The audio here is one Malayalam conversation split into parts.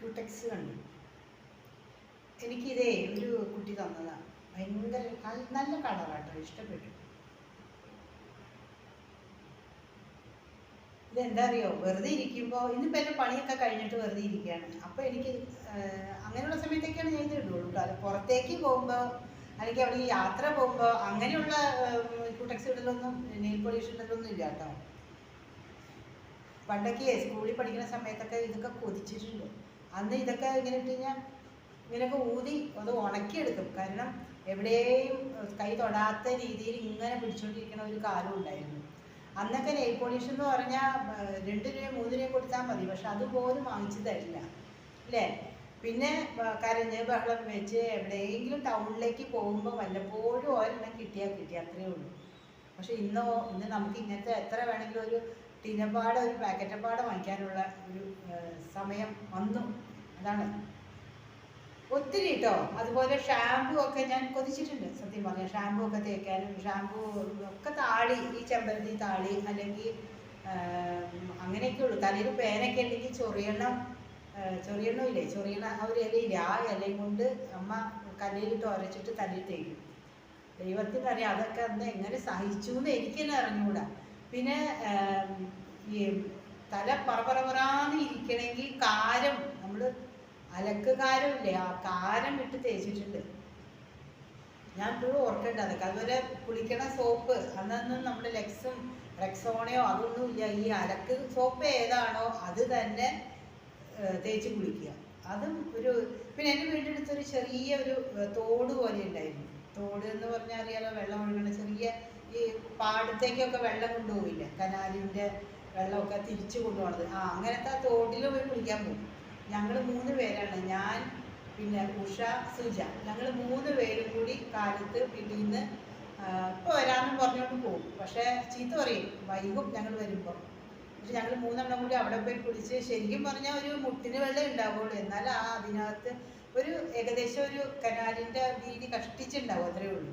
ക്യൂടെക്സ് കണ്ടു. എനിക്കിതേ ഒരു കുട്ടി തന്നതാണ് ഭയങ്കര നല്ല- കളറാട്ടോ ഇഷ്ടപ്പെട്ടു. ഇതെന്താ അറിയോ? വെറുതെ ഇരിക്കുമ്പോൾ ഇന്നിപ്പോൾ എന്റെ പണിയൊക്കെ കഴിഞ്ഞിട്ട് വെറുതെ ഇരിക്കുകയാണ്. അപ്പോൾ എനിക്ക് അങ്ങനെയുള്ള സമയത്തൊക്കെയാണ് ഞാൻ ഇത് ഇടുള്ളൂ പുറത്തേക്ക് പോകുമ്പോൾ അല്ലെങ്കിൽ അവിടെ യാത്ര പോകുമ്പോൾ അങ്ങനെയുള്ള ക്യൂടെക്സ് ഇടലൊന്നും നെയിൽ പോളിഷ് ഇടലൊന്നും ഇല്ല കേട്ടോ. പണ്ടൊക്കെ സ്കൂളിൽ പഠിക്കുന്ന സമയത്തൊക്കെ ഇതൊക്കെ കൊതിച്ചിട്ടുണ്ട്. അന്ന് ഇതൊക്കെ ഇങ്ങനെ ഇട്ട് കഴിഞ്ഞാൽ ഇങ്ങനെയൊക്കെ ഊതി അത് ഉണക്കിയെടുക്കും. കാരണം എവിടെയും കൈ തൊടാത്ത രീതിയിൽ ഇങ്ങനെ പിടിച്ചുകൊണ്ടിരിക്കുന്ന ഒരു കാലം ഉണ്ടായിരുന്നു. അന്നൊക്കെ നെയിൽ പോളിഷ് എന്ന് പറഞ്ഞാൽ രണ്ട് രൂപ മൂന്ന് രൂപ കൊടുത്താൽ മതി. പക്ഷെ അതുപോലും വാങ്ങിച്ചു തരില്ല. അല്ലേ? പിന്നെ കരഞ്ഞ് ബഹളം വെച്ച് എവിടെയെങ്കിലും ടൗണിലേക്ക് പോകുമ്പോൾ വല്ലപ്പോഴും ഒരെണ്ണം കിട്ടിയാൽ കിട്ടി. അത്രയേ ഉള്ളൂ. പക്ഷെ ഇന്നോ ഇന്ന് നമുക്ക് ഇങ്ങനത്തെ എത്ര വേണമെങ്കിലും ഒരു ടിനപ്പാട് ഒരു പാക്കറ്റപ്പാട് വാങ്ങിക്കാനുള്ള ഒരു സമയം വന്നു. അതാണ്. ഒത്തിരി കേട്ടോ അതുപോലെ ഷാമ്പു ഒക്കെ ഞാൻ കൊതിച്ചിട്ടുണ്ട് സത്യം പറഞ്ഞാൽ ഷാമ്പു ഒക്കെ തേക്കാനും ഷാമ്പു ഒക്കെ താളി ഈ ചെമ്പരത്തി താളി അല്ലെങ്കിൽ അങ്ങനെയൊക്കെ ഉള്ളൂ. തലയിൽ പേനൊക്കെ ഉണ്ടെങ്കിൽ ചൊറിയണം ഏഹ്, ചൊറിയണം ആ ഒരു ഇലയില്ലേ? ആ ഇലയും കൊണ്ട് അമ്മ കല്ലിലിട്ട് ഉരച്ചിട്ട് തലയിൽ തേക്കും. ദൈവത്തിനറിയാം അതൊക്കെ അന്ന് എങ്ങനെ സഹിച്ചു എന്ന് എനിക്ക് തന്നെ അറിഞ്ഞുകൂടാ പിന്നെ ഈ തല പറപറപറാന്ന് ഇരിക്കണമെങ്കിൽ കാരം നമ്മൾ അലക്ക് കാരമില്ലേ ആ കാരം ഇട്ട് തേച്ചിട്ടുണ്ട്. ഞാൻ ഇപ്പോഴും ഓർക്കേണ്ട അതൊക്കെ അതുപോലെ കുളിക്കണ സോപ്പ് അന്നൊന്നും നമ്മുടെ ലെക്സും റെക്സോണയോ അതൊന്നും ഇല്ല ഈ അലക്ക് സോപ്പ് ഏതാണോ അത് തന്നെ തേച്ച് കുളിക്കുക. അതും ഒരു പിന്നെ എന്റെ വീടിന്റെ അടുത്തൊരു ചെറിയ ഒരു തോട് പോലെ ഉണ്ടായിരുന്നു. തോട് എന്ന് പറഞ്ഞാൽ അറിയാലോ വെള്ളം ഒഴുകണ ചെറിയ ഈ പാടത്തേക്കൊക്കെ വെള്ളം കൊണ്ടുപോയില്ല കനാലിന്റെ വെള്ളമൊക്കെ തിരിച്ചു കൊണ്ടുപോകണത് ആ അങ്ങനത്തെ തോട്ടിൽ പോയി കുളിക്കാൻ പോകും. ഞങ്ങൾ മൂന്ന് പേരാണ്. ഞാൻ പിന്നെ ഉഷ സുജ. ഞങ്ങൾ മൂന്ന് പേരും കൂടി കാലത്ത് വീട്ടിൽ നിന്ന് ഇപ്പോൾ വരാമെന്ന് പറഞ്ഞുകൊണ്ട് പോകും. പക്ഷേ ചീത്ത പറയും. വൈകും ഞങ്ങൾ വരുമ്പോൾ പക്ഷെ ഞങ്ങൾ മൂന്നെണ്ണം കൂടി അവിടെ പോയി കുളിച്ച് ശരിക്കും പറഞ്ഞാൽ ഒരു മുട്ടിന് വെള്ളം ഉണ്ടാവുള്ളൂ. എന്നാൽ ആ അതിനകത്ത് ഒരു ഏകദേശം ഒരു കനാലിന്റെ വീതി കഷ്ടിച്ചുണ്ടാവും അത്രേ ഉള്ളൂ.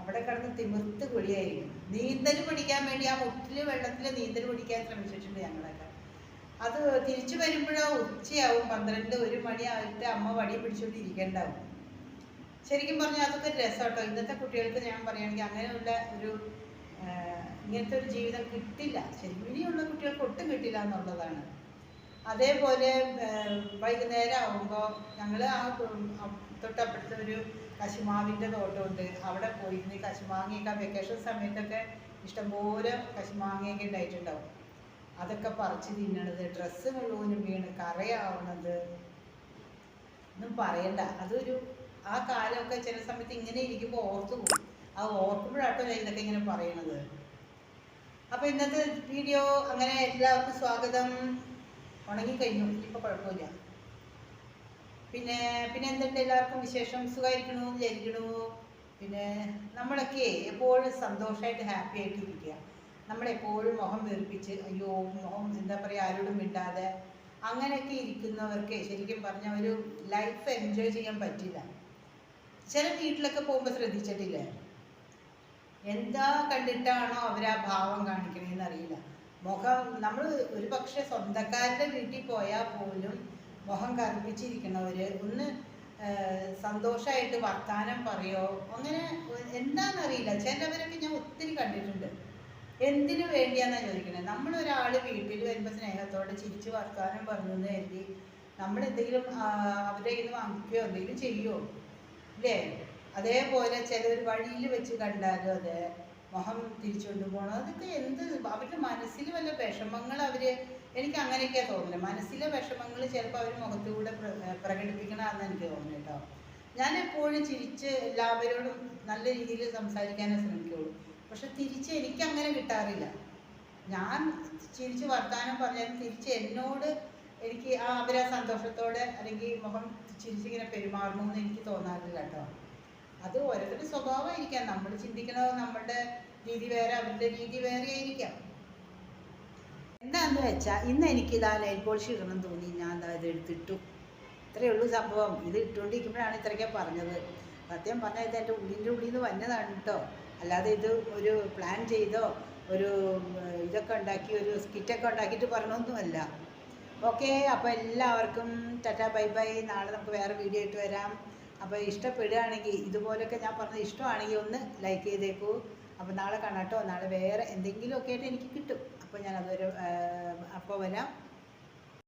അവിടെ കിടന്ന് തിമിർത്ത് കുഴിയായിരിക്കും നീന്തൽ പിടിക്കാൻ വേണ്ടി ആ മുട്ടിൽ വെള്ളത്തിൽ നീന്തൽ പിടിക്കാൻ ശ്രമിച്ചിട്ടുണ്ട് ഞങ്ങളൊക്കെ. അത് തിരിച്ചു വരുമ്പോഴോ ഉച്ചയാവും. പന്ത്രണ്ട് ഒരു മണിയായിട്ട് അമ്മ വടി പിടിച്ചുകൊണ്ട് ഇരിക്കണ്ടാവും. ശരിക്കും പറഞ്ഞാൽ അതൊക്കെ ഒരു രസം കേട്ടോ ഇന്നത്തെ കുട്ടികൾക്ക് ഞാൻ പറയുകയാണെങ്കിൽ അങ്ങനെയുള്ള ഒരു ഇങ്ങനത്തെ ഒരു ജീവിതം കിട്ടില്ല. ശരിക്കും ഇനിയുള്ള കുട്ടികൾക്ക് ഒട്ടും കിട്ടില്ല എന്നുള്ളതാണ്. അതേപോലെ വൈകുന്നേരം ആകുമ്പോൾ ഞങ്ങൾ ആ തൊട്ടപ്പുറത്ത് ഒരു കശുമാവിന്റെ തോട്ടമുണ്ട്. അവിടെ പോയി ഈ കശുമാങ്ങയൊക്കെ വെക്കേഷൻ സമയത്തൊക്കെ ഇഷ്ടംപോലെ കശുമാങ്ങയൊക്കെ ഉണ്ടായിട്ടുണ്ടാവും. അതൊക്കെ പറിച്ച് തിന്നണത് ഡ്രസ്സ് മുഴുവനും വീണ് കറയാവണത് ഒന്നും പറയണ്ട. അതൊരു ആ കാലമൊക്കെ ചില സമയത്ത് ഇങ്ങനെ ഇരിക്കുമ്പോൾ ഓർത്തു പോകും ആ ഓർക്കുമ്പോഴാട്ടോ ഞാൻ ഇതൊക്കെ ഇങ്ങനെ പറയണത്. അപ്പോൾ ഇന്നത്തെ വീഡിയോ അങ്ങനെ എല്ലാവർക്കും സ്വാഗതം. ഉണങ്ങിക്കഴിഞ്ഞു. ഇനിയിപ്പോൾ കുഴപ്പമില്ല. പിന്നെ പിന്നെ എന്തുണ്ട് എല്ലാവർക്കും വിശേഷം? സുഖമായിരിക്കണു? വിചാരിക്കണു? പിന്നെ നമ്മളൊക്കെ എപ്പോഴും സന്തോഷമായിട്ട് ഹാപ്പി ആയിട്ട് ഇരിക്കുക. നമ്മളെപ്പോഴും മുഖം വീർപ്പിച്ച് അയ്യോ മുഖം എന്താ പറയുക ആരോടും മിണ്ടാതെ അങ്ങനെയൊക്കെ ഇരിക്കുന്നവർക്ക് ശരിക്കും പറഞ്ഞാൽ ഒരു ലൈഫ് എൻജോയ് ചെയ്യാൻ പറ്റില്ല. ചില വീട്ടിലൊക്കെ പോകുമ്പോൾ ശ്രദ്ധിച്ചിട്ടില്ലേ? എന്താ കണ്ടിട്ടാണോ അവർ ആ ഭാവം കാണിക്കണേന്ന് അറിയില്ല. മുഖം നമ്മൾ ഒരു പക്ഷെ സ്വന്തക്കാരുടെ വീട്ടിൽ പോയാൽ പോലും മുഖം കറുപ്പിച്ചിരിക്കണവർ ഒന്ന് സന്തോഷമായിട്ട് വർത്താനം പറയോ? അങ്ങനെ എന്താണെന്നറിയില്ല ചിലവരൊക്കെ ഞാൻ ഒത്തിരി കണ്ടിട്ടുണ്ട്. എന്തിനു വേണ്ടിയാന്നാ നമ്മൾ നമ്മളൊരാൾ വീട്ടിൽ വരുമ്പോൾ സ്നേഹത്തോടെ ചിരിച്ച് വർത്താനം പറഞ്ഞു എന്ന് കരുതി നമ്മൾ എന്തെങ്കിലും അവരെ നിന്ന് വാങ്ങിക്കുകയോ എന്തെങ്കിലും ചെയ്യുമോ ഇല്ലേ? അതേപോലെ ചിലർ വഴിയിൽ വെച്ച് കണ്ടാലും അതെ. മുഖം തിരിച്ചുകൊണ്ട് പോകണം. അതൊക്കെ എന്ത് അവരുടെ മനസ്സിൽ വല്ല വിഷമങ്ങൾ അവർ എനിക്ക് അങ്ങനെയൊക്കെയാണ് തോന്നുന്നത്. മനസ്സിലെ വിഷമങ്ങൾ ചിലപ്പോൾ അവർ മുഖത്തുകൂടെ പ്ര- പ്രകടിപ്പിക്കണമെന്ന് എനിക്ക് തോന്നുന്നു കേട്ടോ. ഞാൻ എപ്പോഴും ചിരിച്ച് എല്ലാവരോടും നല്ല രീതിയിൽ സംസാരിക്കാനേ ശ്രമിക്കുള്ളൂ. പക്ഷെ തിരിച്ച് എനിക്ക് അങ്ങനെ കിട്ടാറില്ല. ഞാൻ ചിരിച്ച് വർത്താനം പറഞ്ഞാലും തിരിച്ച് എന്നോട് എനിക്ക് ആ അവരാ സന്തോഷത്തോടെ അല്ലെങ്കിൽ മുഖം ചിരിച്ചിങ്ങനെ പെരുമാറണമെന്ന് എനിക്ക് തോന്നാറില്ല കേട്ടോ. ഓരോരുത്തരുടെ സ്വഭാവമായിരിക്കാം. നമ്മൾ ചിന്തിക്കണോ നമ്മളുടെ രീതി വേറെ അവരുടെ രീതി വേറെ ആയിരിക്കാം. എന്താന്ന് വെച്ചാൽ ഇന്ന് എനിക്ക് ഇതാ നെയിൽ പോളിഷ് ഇടണം തോന്നി. ഞാൻ ദാ ഇത് എടുത്തിട്ടു. ഇത്രയേ ഉള്ളൂ സംഭവം. ഇത് ഇട്ടുകൊണ്ടിരിക്കുമ്പോഴാണ് ഇത്രയൊക്കെ പറഞ്ഞത്. സത്യം പറഞ്ഞാൽ ഇത് എന്റെ ഉള്ളിന്റെ ഉള്ളിൽ നിന്ന് വന്നതാണ് കേട്ടോ അല്ലാതെ ഇത് ഒരു പ്ലാൻ ചെയ്തോ ഒരു ഇതൊക്കെ ഉണ്ടാക്കി ഒരു സ്കിറ്റൊക്കെ ഉണ്ടാക്കിയിട്ട് പറഞ്ഞൊന്നുമല്ല. ഓക്കെ അപ്പോൾ എല്ലാവർക്കും ടാറ്റ ബൈ ബൈ. നാളെ നമുക്ക് വേറെ വീഡിയോ ആയിട്ട് വരാം. അപ്പോൾ ഇഷ്ടപ്പെടുകയാണെങ്കിൽ ഇതുപോലെയൊക്കെ ഞാൻ പറഞ്ഞ ഇഷ്ടമാണെങ്കിൽ ഒന്ന് ലൈക്ക് ചെയ്തേക്കൂ. അപ്പോൾ നാളെ കാണാം കേട്ടോ. നാളെ വേറെ എന്തെങ്കിലുമൊക്കെ ആയിട്ട് എനിക്ക് കിട്ടും. അപ്പോൾ ഞാൻ അതുവരെ അപ്പോൾ വരാം.